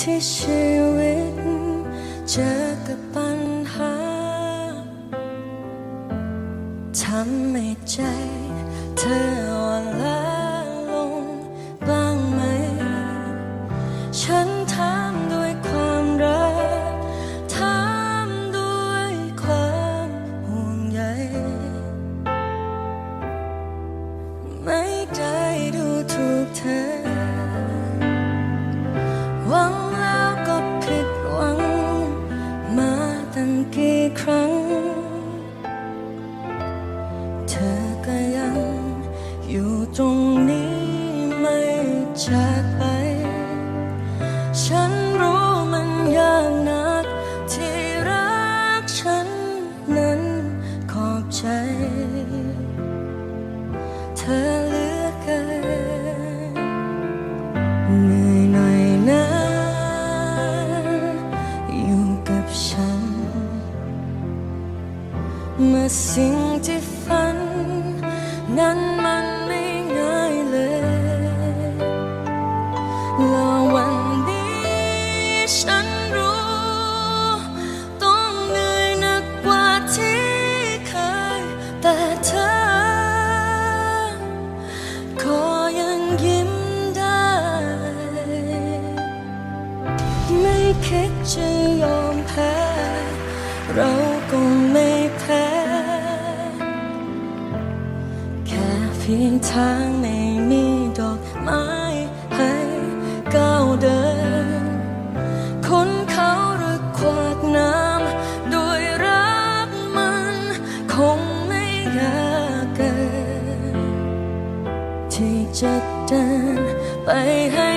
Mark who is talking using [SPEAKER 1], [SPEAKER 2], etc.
[SPEAKER 1] ที่ชีวิต เจอกับปัญหาทำให้ใจเธออ่อนล้าลงบ้างไหม ฉันถาม ครั้ง เธอก็ยังอยู่ตรงนี้ไม่จากไป ฉันรู้มันยากนัก ที่รักฉันนั้นขอบใจ เธอเหลือเกินเหนื่อยหน่อยนะอยู่กับฉัน เมื่อสิ่งที่ฝัน นั้นมันไม่ง่ายเลยแล้ววันนี้ฉันรู้ ต้องเหนื่อยหนักกว่าที่เคย แต่เธอก็ยังยิ้มได้ ไม่คิดจะยอมแพ้ เราก็ไม่แพ้ เพียงทางไม่มีดอกไม้ให้ก้าวเดิน คนเขาหรือขวากน้ำด้วยรักมัน คงไม่ยากเกิน ที่จะเดินไปให้